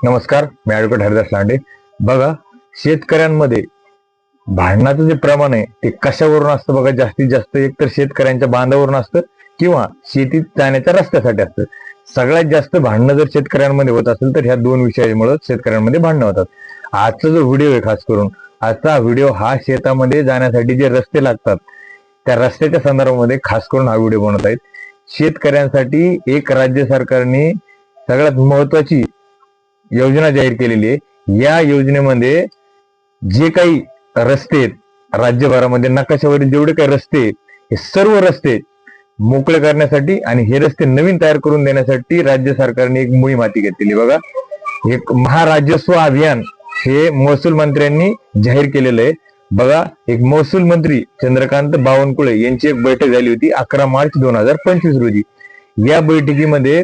नमस्कार मी ॲडव्होकेट हरिदास लांडे. बघा शेतकऱ्यांमध्ये भांडणाचं जे प्रमाण आहे ते कशावरून असतं बघा? जास्तीत जास्त एक तर शेतकऱ्यांच्या बांधावरून असतं किंवा शेतीत जाण्याच्या रस्त्यासाठी असतं. सगळ्यात जास्त भांडणं जर शेतकऱ्यांमध्ये होत असेल तर ह्या दोन विषयामुळे शेतकऱ्यांमध्ये भांडणं होतात. आजचा जो व्हिडिओ आहे खास करून आजचा व्हिडिओ हा शेतामध्ये जाण्यासाठी जे रस्ते लागतात त्या रस्त्याच्या संदर्भामध्ये खास करून हा व्हिडिओ बनवत आहेत. शेतकऱ्यांसाठी एक राज्य सरकारने सगळ्यात महत्वाची योजना जाहीर केलेली आहे. या योजनेमध्ये जे काही रस्ते आहेत राज्यभरामध्ये नकाशावरील जेवढे काही रस्ते हे सर्व रस्ते मोकळे करण्यासाठी आणि हे रस्ते नवीन तयार करून देण्यासाठी राज्य सरकारने एक मोहीम हाती घेतलेली बघा एक महाराजस्व अभियान हे महसूल मंत्र्यांनी जाहीर केलेलं आहे. बघा एक महसूल मंत्री चंद्रकांत बावनकुळे यांची एक बैठक झाली होती अकरा मार्च दोन हजार पंचवीस रोजी. या बैठकीमध्ये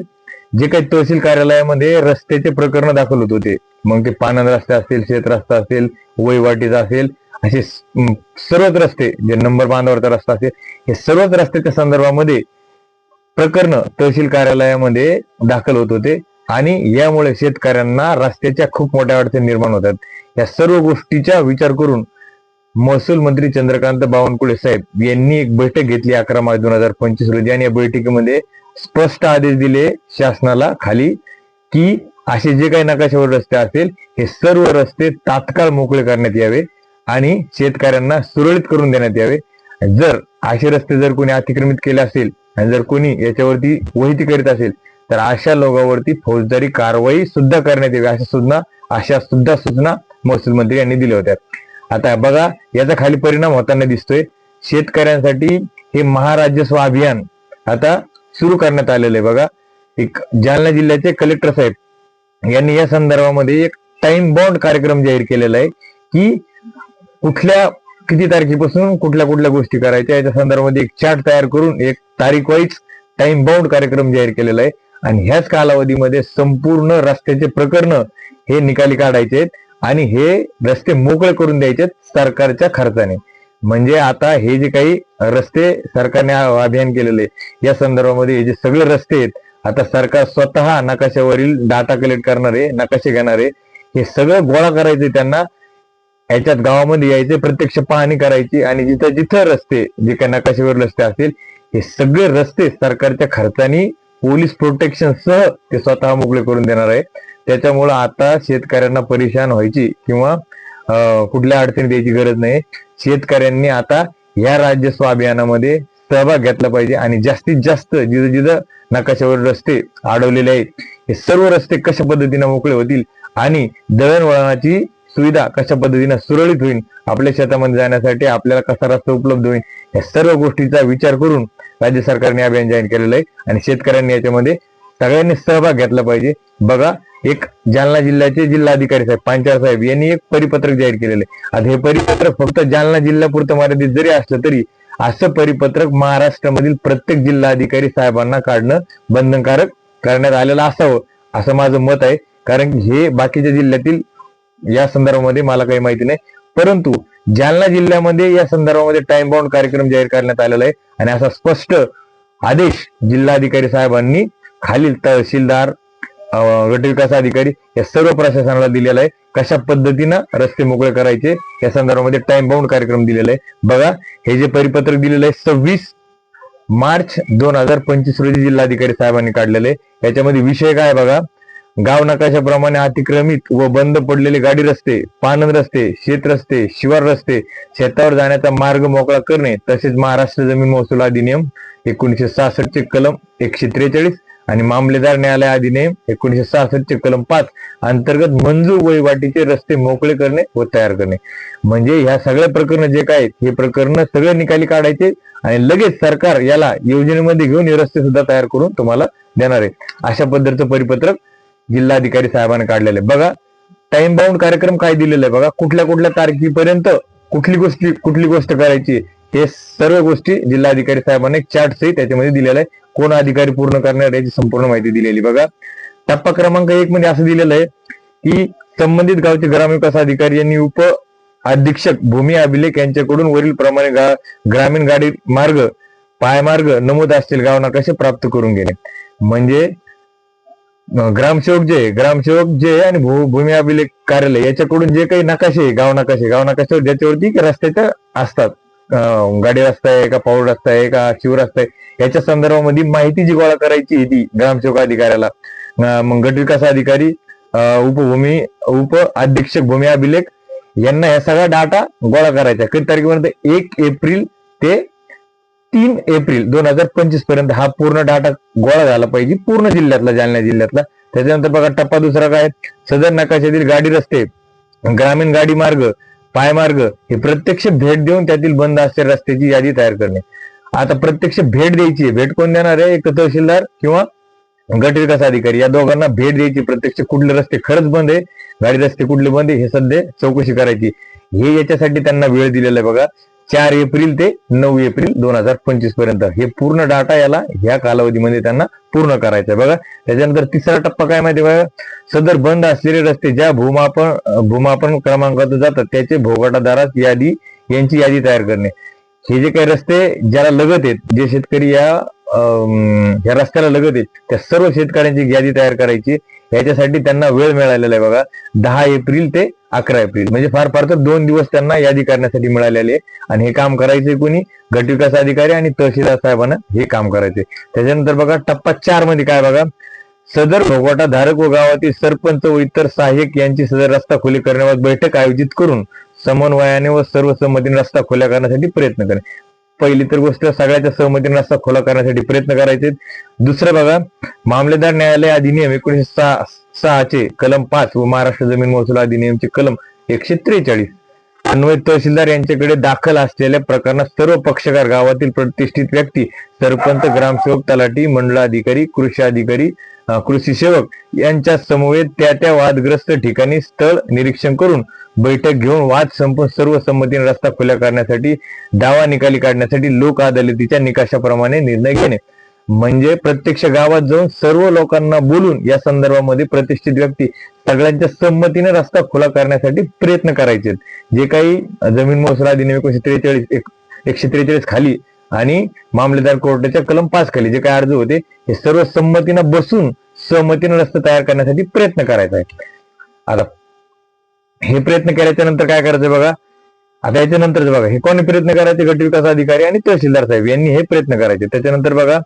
जे काही तहसील कार्यालयामध्ये रस्त्याचे प्रकरण दाखल होत होते. मग ते पानंद रस्ते असतील शेत रस्ता असेल वहिवाटीचा असेल असे सर्वच रस्ते जे नंबर बांधावरचा रस्ता असेल हे सर्वच रस्त्याच्या संदर्भामध्ये प्रकरण तहसील कार्यालयामध्ये दाखल होत होते. आणि यामुळे शेतकऱ्यांना रस्त्याच्या खूप मोठ्या अडचणी निर्माण होतात. या सर्व गोष्टीचा विचार करून महसूल मंत्री चंद्रकांत बावनकुळे साहेब यांनी एक बैठक घेतली अकरा मार्च दोन हजार पंचवीस रोजी. आणि या बैठकीमध्ये स्पष्ट आदेश दिले शासनाला खाली की असे जे काही नकाशावर रस्ते असेल हे सर्व रस्ते तात्काळ मोकळे करण्यात यावे आणि शेतकऱ्यांना सुरळीत करून देण्यात यावे. जर असे रस्ते जर कोणी अतिक्रमित केले असेल आणि जर कोणी याच्यावरती वहिती करीत असेल तर अशा लोकांवरती फौजदारी कारवाई सुद्धा करण्यात यावी अशा सुद्धा अशा सुद्धा सूचना महसूल मंत्री यांनी दिल्या होत्या. आता बघा याचा खाली परिणाम होताना दिसतोय. शेतकऱ्यांसाठी हे महाराजस्व अभियान आता सुरू करण्यात आलेलं आहे. बघा एक जालना जिल्ह्याचे कलेक्टर साहेब यांनी या संदर्भामध्ये एक टाइम बॉन्ड कार्यक्रम जाहीर केलेला आहे की कुठल्या किती तारखेपासून कुठल्या कुठल्या गोष्टी करायच्या याच्या संदर्भामध्ये एक चार्ट तयार करून एक तारीख वाईज टाइम बाउंड कार्यक्रम जाहीर केलेला आहे. आणि ह्याच कालावधीमध्ये संपूर्ण रस्त्याचे प्रकरण हे निकाली काढायचे आहेत आणि हे रस्ते मोकळे करून द्यायचे सरकारच्या खर्चाने. म्हणजे आता हे जे काही रस्ते सरकारने अभियान केलेले या संदर्भामध्ये हे जे सगळे रस्ते आहेत आता सरकार स्वतः नकाशावरील डाटा कलेक्ट करणारे नकाशे घेणारे हे सगळं गोळा करायचे त्यांना याच्यात गावामध्ये यायचे प्रत्यक्ष पाहणी करायची आणि जिथं जिथं रस्ते जे काही नकाशावर रस्ते असतील हे सगळे रस्ते सरकारच्या खर्चानी पोलीस प्रोटेक्शन सह ते स्वतः मोकळे करून देणार आहे. त्याच्यामुळं आता शेतकऱ्यांना परेशान व्हायची किंवा कुठल्या अडचणी द्यायची गरज नाही. शेतकऱ्यांनी आता या राज्यस्व अभियानामध्ये सहभाग घेतला पाहिजे आणि जास्तीत जास्त जिथं जिथं नकाशावर रस्ते अडवलेले आहेत हे सर्व रस्ते कशा पद्धतीने मोकळे होतील आणि दळणवळणाची सुविधा कशा पद्धतीने सुरळीत होईल आपल्या शेतामध्ये जाण्यासाठी आपल्याला कसा रस्ता उपलब्ध होईल या सर्व गोष्टीचा विचार करून राज्य सरकारने अभियान जाहीर केलेलं आहे आणि शेतकऱ्यांनी याच्यामध्ये सगळ्यांनी सहभाग घेतला पाहिजे. बघा एक जालना जिल्ह्याचे जिल्हाधिकारी साहेब पांचाळ साहेब यांनी एक परिपत्रक जाहीर केलेलं आहे. आता हे परिपत्रक फक्त जालना जिल्ह्यापुरतं मर्यादित जरी असलं तरी असं परिपत्रक महाराष्ट्रामधील प्रत्येक जिल्हाधिकारी साहेबांना काढणं बंधनकारक करण्यात आलेलं असावं असं माझं मत आहे. कारण की हे बाकीच्या जिल्ह्यातील या संदर्भामध्ये मला काही माहिती नाही. परंतु जालना जिल्ह्यामध्ये या संदर्भामध्ये टाइम बाउंड कार्यक्रम जाहीर करण्यात आलेला आहे. आणि असा स्पष्ट आदेश जिल्हाधिकारी साहेबांनी खालील तहसीलदार गटविकास अधिकारी या सर्व प्रशासनाला दिलेला आहे. कशा पद्धतीनं रस्ते मोकळे करायचे या संदर्भामध्ये टाइम बाउंड कार्यक्रम दिलेला आहे. बघा हे जे परिपत्रक दिलेलं आहे सव्वीस मार्च दोन हजार पंचवीस रोजी जिल्हाधिकारी साहेबांनी काढलेले आहे. याच्यामध्ये विषय काय बघा? गाव नकाशाप्रमाणे अतिक्रमित व बंद पडलेले गाडी रस्ते पानन रस्ते शेत रस्ते शिवार रस्ते शेतावर जाण्याचा मार्ग मोकळा करणे तसेच महाराष्ट्र जमीन महसूल अधिनियम एकोणीशे सासष्ट चे कलम एकशे त्रेचाळीस आणि मामलेदार न्यायालय अधिनियम एकोणीशे सहासष्ट चे कलम पाच अंतर्गत मंजूर वहिवाटीचे रस्ते मोकळे करणे व तयार करणे. म्हणजे ह्या सगळ्या प्रकरण जे काय आहेत, हे प्रकरण सगळे निकाली काढायचे आणि लगेच सरकार याला योजनेमध्ये घेऊन हे रस्ते सुद्धा तयार करून तुम्हाला देणार आहे. अशा पद्धतीचं परिपत्रक जिल्हाधिकारी साहेबांनी काढलेलं आहे. बघा टाइम बाउंड कार्यक्रम काय दिलेला आहे? बघा कुठल्या कुठल्या तारखेपर्यंत कुठली गोष्टी कुठली गोष्ट करायची हे सर्व गोष्टी जिल्हाधिकारी साहेबांनी चार्ट सहित त्याच्यामध्ये दिलेला आहे. कोण अधिकारी पूर्ण करणार याची संपूर्ण माहिती दिलेली बघा टप्पा क्रमांक एक मध्ये असं दिलेलं आहे की संबंधित गावचे ग्रामविकास अधिकारी यांनी उप अधीक्षक भूमी अभिलेख यांच्याकडून वरील प्रमाणे गा- ग्रामीण गाडी मार्ग पायमार्ग नमूद असतील गाव नकाशे प्राप्त करून घेणे? म्हणजे ग्रामसेवक जे ग्रामसेवक जे आणि भू- भूमी अभिलेख कार्यालय याच्याकडून जे काही नकाशे गाव नकाशे गाव नकाशावर ज्याच्यावरती रस्त्याच्या असतात गाडी रस्ता आहे का पाऊल रस्ता आहे का शिव रस्ता आहे याच्या संदर्भामध्ये माहिती जी गोळा करायची आहे ती ग्रामसेवक अधिकाऱ्याला. मग गट विकास अधिकारी उपभूमी उप अधीक्षक भूमी अभिलेख यांना या सगळा डाटा गोळा करायचा. किती तारखेपर्यंत? एक एप्रिल ते तीन एप्रिल दोन हजार पंचवीसपर्यंत हा पूर्ण डाटा गोळा झाला पाहिजे. पूर्ण जिल्ह्यातला जालना जिल्ह्यातला. त्याच्यानंतर बघा टप्पा दुसरा काय? सदर नकाशातील गाडी रस्ते ग्रामीण गाडी मार्ग पायमार्ग हे प्रत्यक्ष भेट देऊन त्यातील बंद असलेल्या रस्त्याची यादी तयार करणे. आता प्रत्यक्ष भेट द्यायची भेट कोण देणार आहे? एक तहसीलदार किंवा गटविकास अधिकारी. या दोघांना भेट द्यायची प्रत्यक्ष कुठले रस्ते खरंच बंद आहे? गाडी रस्ते कुठले बंद आहे? हे सध्या चौकशी करायची हे याच्यासाठी त्यांना वेळ दिलेला आहे बघा. चार एप्रिल ते नऊ एप्रिल दोन हजार पंचवीसपर्यंत. हे पूर्ण डाटा याला ह्या कालावधीमध्ये त्यांना पूर्ण करायचं आहे. बघा त्याच्यानंतर तिसरा टप्पा काय माहिती आहे बघा? सदर बंद असलेले रस्ते ज्या भूमापन भूमापन क्रमांकातून जातात त्याचे भोगाटादारास यादी यांची यादी तयार करणे. हे जे काही रस्ते ज्याला लगत आहेत जे शेतकरी या अं, या रस्त्याला लगत आहेत त्या सर्व शेतकऱ्यांची यादी तयार करायची. याच्यासाठी त्यांना वेळ मिळालेला आहे बघा. दहा एप्रिल ते अकरा एप्रिल. म्हणजे फार फार तर दोन दिवस त्यांना यादी करण्यासाठी मिळालेले आहे. आणि हे काम करायचे कोणी? गट विकास अधिकारी आणि तहसीलदार साहेबांना हे काम करायचे त्याच्यानंतर बघा टप्पा चारमध्ये काय बघा? सदर भोगवाटा धारक व गावातील सरपंच व इतर सहाय्यक यांची सदर रस्ता खुली करण्यावर बैठक आयोजित करून समन्वयाने व सर्वसंमतीने रस्ता खुल्या करण्यासाठी प्रयत्न करणे. पहिली तर गोष्ट सगळ्याच्या सहमतीने रस्ता खुला करण्यासाठी प्रयत्न करायचे. दुसरं बघा मामलेदार न्यायालय अधिनियम एकोणीशे सहा सहाचे कलम पाच व महाराष्ट्र जमीन महसूल अधिनियमचे कलम एकशे त्रेचाळीस अन्वय तहसीलदार यांच्याकडे दाखल असलेल्या प्रकरणात सर्व पक्षकार गावातील प्रतिष्ठित व्यक्ती सरपंच ग्रामसेवक तलाठी मंडळ अधिकारी कृषी अधिकारी कृषी सेवक यांच्या समवेत त्या त्या वादग्रस्त ठिकाणी स्थळ निरीक्षण करून बैठक घेऊन वाद संपून सर्व संमतीने रस्ता खुला करण्यासाठी दावा निकाली काढण्यासाठी लोक अदालतीच्या निकषाप्रमाणे निर्णय घेणे. म्हणजे प्रत्यक्ष गावात जाऊन सर्व लोकांना बोलून या संदर्भामध्ये प्रतिष्ठित व्यक्ती सगळ्यांच्या संमतीने रस्ता खुला करण्यासाठी प्रयत्न करायचे जे काही जमीन महसूल अधिनियम एकोणीशे त्रेचाळीस एक- एकशे त्रेचाळीस खाली आणि मामलेदार कोर्टाच्या कलम पाच खाली जे काही अर्ज होते हे सर्व संमतीनं बसून सहमतीनं रस्ता तयार करण्यासाठी प्रयत्न करायचा आहे. आता हे प्रयत्न केल्याच्यानंतर काय करायचं बघा? आता याच्यानंतर बघा हे कोणी प्रयत्न करायचे? गट विकास अधिकारी आणि तहसीलदार साहेब यांनी हे प्रयत्न करायचे. त्याच्यानंतर बघा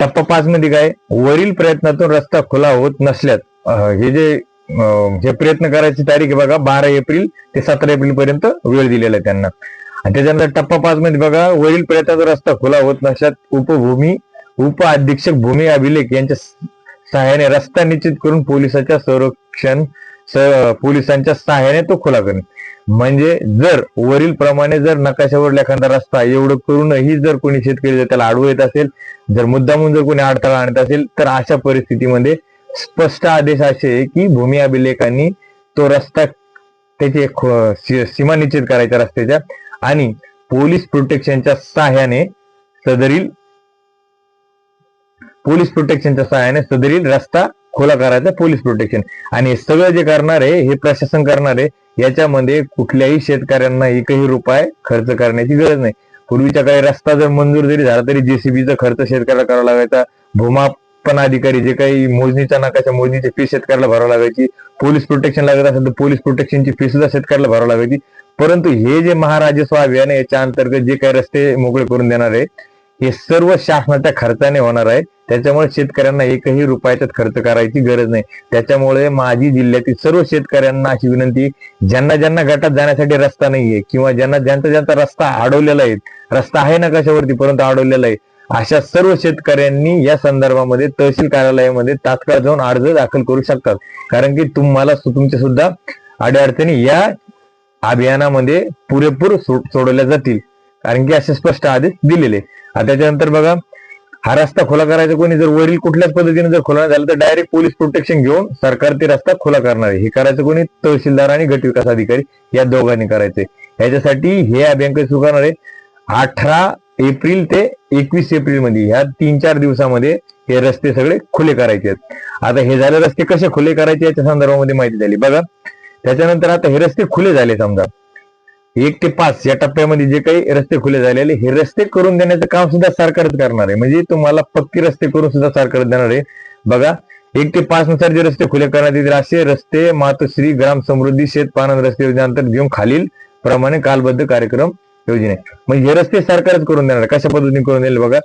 टप्पा पाच मध्ये काय? वरील प्रयत्नातून रस्ता खुला होत नसल्यास हे जे हे प्रयत्न करायची तारीख बघा बारा एप्रिल ते सतरा एप्रिल पर्यंत वेळ दिलेला आहे त्यांना. त्याच्यानंतर टप्पा पाच मध्ये बघा वरील प्रयत्नाचा रस्ता खुला होत नसल्यास उपभूमी उप अधीक्षक भूमी अभिलेख यांच्या सहाय्याने रस्ता निश्चित करून पोलिसांच्या संरक्षण पोलिसांच्या सहाय्याने तो खुला करणे म्हणजे जर वरील प्रमाणे जर नकाशावर एखादा रस्ता एवढं करूनही जर कोणी शेतकरी जर त्याला अडवू येत असेल जर मुद्दामून जर कोणी अडथळा आणत असेल तर अशा परिस्थितीमध्ये स्पष्ट आदेश असे आहे की भूमी अभिलेखांनी तो रस्ता त्याची एक सीमा निश्चित करायच्या रस्त्याच्या आणि पोलीस प्रोटेक्शनच्या सहाय्याने सदरील पोलीस प्रोटेक्शनच्या सहाय्याने सदरील रस्ता खोला करायचा पोलीस प्रोटेक्शन. आणि हे सगळं जे करणार आहे हे प्रशासन करणार आहे याच्यामध्ये कुठल्याही शेतकऱ्यांना एकही रुपये खर्च करण्याची गरज नाही. पूर्वीच्या काही रस्ता जर मंजूर जरी झाला तरी जेसीबीचा खर्च शेतकऱ्याला करावा लागायचा. भूमाप उत्पन्न अधिकारी जे काही मोजणीच्या नकाशा मोजणीची फी शेतकऱ्याला भरावं लागायची पोलीस प्रोटेक्शन लागत असेल तर पोलीस प्रोटेक्शनची फी सुद्धा शेतकऱ्याला भरावं लागायची. परंतु हे जे महाराजस्व अभियान आहे याच्या अंतर्गत जे काही रस्ते मोकळे करून देणार आहे हे सर्व शासनाच्या खर्चाने होणार आहे. त्याच्यामुळे शेतकऱ्यांना एकही रुपयाच्यात खर्च करायची गरज नाही. त्याच्यामुळे माझी जिल्ह्यातील सर्व शेतकऱ्यांना अशी विनंती ज्यांना ज्यांना गटात जाण्यासाठी रस्ता नाहीये किंवा ज्यांना ज्यांचा ज्यांचा रस्ता अडवलेला आहे रस्ता आहे ना कशावरती परंतु अडवलेला आहे अशा सर्व शेतकऱ्यांनी या संदर्भामध्ये तहसील कार्यालयामध्ये तात्काळ जाऊन अर्ज दाखल करू शकतात. कारण की तुम्हाला तुमच्या सुद्धा अडीअडचणी या अभियानामध्ये पुरेपूर सो- सोडवल्या जातील. कारण की असे स्पष्ट आदेश दिलेले. आता त्याच्यानंतर बघा हा रस्ता खुला करायचा कोणी? जर वरील कुठल्याच पद्धतीने जर खुला झाला तर डायरेक्ट पोलीस प्रोटेक्शन घेऊन सरकार ते रस्ता खुला करणार आहे. हे करायचं कोणी? तहसीलदार आणि गटविकास अधिकारी या दोघांनी करायचे याच्यासाठी हे अभियान कधी सुरू करणार आहे? अठरा एप्रिल ते एकवीस एप्रिलमध्ये ह्या तीन चार दिवसामध्ये हे रस्ते सगळे खुले करायचे आहेत. आता हे झाले रस्ते कसे खुले करायचे याच्या संदर्भामध्ये माहिती झाली. बघा त्याच्यानंतर आता हे रस्ते खुले झाले समजा. एक ते पाच या टप्प्यामध्ये जे काही रस्ते खुले झालेले हे रस्ते करून देण्याचं काम सुद्धा सरकारच करणार आहे. म्हणजे तुम्हाला पक्के रस्ते करून सुद्धा सरकार देणार आहे. बघा एक ते पाच नुसार जे रस्ते खुले करण्यात येतील असे रस्ते मातोश्री ग्राम समृद्धी शेत पानंद रस्ते योजनेअंतर्गत घेऊन खालील प्रमाणे कालबद्ध कार्यक्रम योजने. मग हे रस्ते सरकारच करून देणार कशा पद्धतीने करून देईल बघा?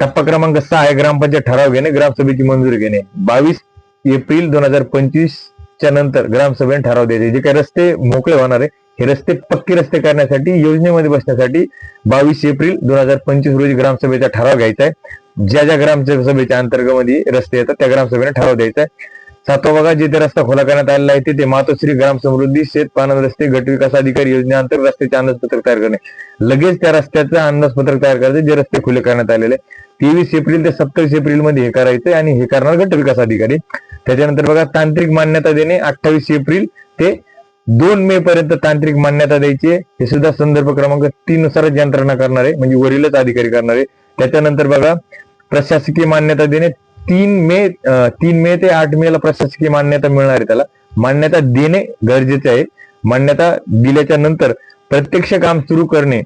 टप्पा क्रमांक सहा आहे ग्रामपंचायत ठराव घेणे ग्रामसभेची मंजुरी घेणे. बावीस एप्रिल दोन हजार पंचवीस च्या नंतर ग्रामसभेने ठराव द्यायचे जे काही रस्ते मोकळे होणार आहे हे रस्ते पक्के रस्ते करण्यासाठी योजनेमध्ये बसण्यासाठी बावीस एप्रिल दोन हजार पंचवीस रोजी ग्रामसभेचा ठराव घ्यायचा आहे. ज्या ज्या ग्रामसभेच्या अंतर्गमध्ये रस्ते येतात त्या ग्रामसभेने ठराव द्यायचा आहे. सातवा बघा जिथे रस्ता खुला करण्यात आलेला आहे तिथे मातोश्री ग्राम समृद्धी शेत पानंद रस्ते गट विकास अधिकारी योजनेअंतर्गत रस्त्याचे अंदाजपत्रक तयार करणे. लगेच त्या रस्त्याचं अंदाजपत्रक तयार करायचे जे रस्ते खुले करण्यात आलेले तेवीस एप्रिल ते सत्तावीस एप्रिलमध्ये हे करायचं आणि हे करणार गट विकास अधिकारी त्याच्यानंतर बघा तांत्रिक मान्यता देणे अठ्ठावीस एप्रिल ते दोन मे पर्यंत तांत्रिक मान्यता द्यायची हे सुद्धा संदर्भ क्रमांक तीन नुसारच यंत्रणा करणार आहे म्हणजे वरीलच अधिकारी करणार. आहे त्याच्यानंतर बघा प्रशासकीय मान्यता देणे तीन मे तीन मे ते आठ मे ला प्रशासकीय मान्यता मिळणार आहे त्याला. मान्यता देणे गरजेचे आहे. मान्यता दिल्याच्या नंतर प्रत्यक्ष काम सुरू करणे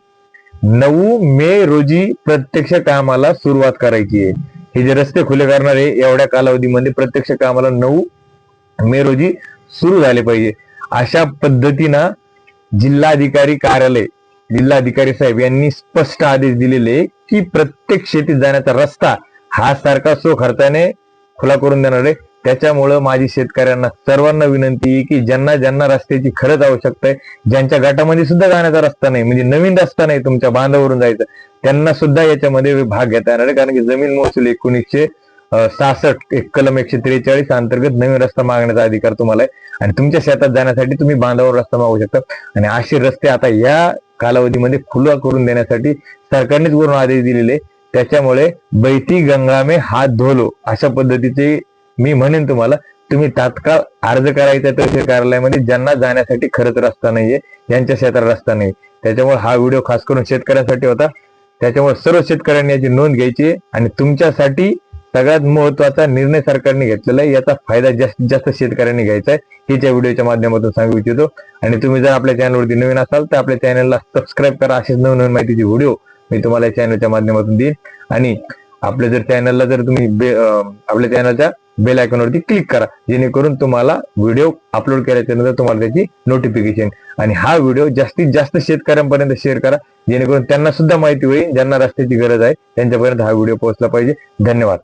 नऊ मे रोजी प्रत्यक्ष कामाला सुरुवात करायची आहे. हे जे रस्ते खुले करणार आहे एवढ्या कालावधीमध्ये प्रत्यक्ष कामाला नऊ मे रोजी सुरू झाले पाहिजे. अशा पद्धतीनं जिल्हाधिकारी कार्यालय जिल्हाधिकारी साहेब यांनी स्पष्ट आदेश दिलेले की प्रत्येक शेतीत जाण्याचा रस्ता हा सारखा सो खर्चाने खुला करून देणार आहे. त्याच्यामुळं माझी शेतकऱ्यांना सर्वांना विनंती आहे की ज्यांना ज्यांना रस्त्याची खरंच आवश्यकता आहे ज्यांच्या गटामध्ये सुद्धा जाण्याचा रस्ता नाही म्हणजे नवीन रस्ता नाही तुमच्या बांधावरून जायचं त्यांना सुद्धा याच्यामध्ये भाग घेता येणार आहे. कारण की जमीन महसूल एकोणीसशे सहासष्ट एक कलम एकशे त्रेचाळीस अंतर्गत नवीन रस्ता मागण्याचा अधिकार तुम्हाला आहे. आणि तुमच्या शेतात जाण्यासाठी तुम्ही बांधावर रस्ता मागू शकता. आणि असे रस्ते आता या कालावधीमध्ये खुला करून देण्यासाठी सरकारनेच वरून आदेश दिलेले त्याच्यामुळे बैती गंगा मे हात धोलो अशा पद्धतीचे मी म्हणेन तुम्हाला. तुम्ही तात्काळ अर्ज करायचा तहसील कार्यालयामध्ये ज्यांना जाण्यासाठी खरंच रस्ता नाहीये यांच्या शेतात रस्ता नाही. त्याच्यामुळे हा व्हिडिओ खास करून शेतकऱ्यांसाठी होता. त्याच्यामुळे सर्व शेतकऱ्यांनी याची नोंद घ्यायची आणि तुमच्यासाठी सगळ्यात महत्त्वाचा निर्णय सरकारने घेतलेला आहे. याचा फायदा जास्तीत जास्त शेतकऱ्यांनी घ्यायचा आहे. हेच्या व्हिडिओच्या माध्यमातून सांगू इच्छितो. आणि तुम्ही जर आपल्या चॅनलवरती नवीन असाल तर आपल्या चॅनलला सबस्क्राईब करा. असेच नवीन माहितीचे व्हिडिओ मी तुम्हाला या चॅनलच्या माध्यमातून देईन. आणि आपल्या जर चॅनलला जर तुम्ही बे- आपल्या चॅनलच्या बेल आयकॉनवरती क्लिक करा जेणेकरून तुम्हाला व्हिडिओ अपलोड केल्याच्यानंतर तुम्हाला त्याची नोटिफिकेशन आणि हा व्हिडिओ जास्तीत जास्त शेतकऱ्यांपर्यंत शेअर करा जेणेकरून त्यांना सुद्धा माहिती होईल ज्यांना रस्त्याची गरज आहे त्यांच्यापर्यंत हा व्हिडिओ पोहोचला पाहिजे. धन्यवाद.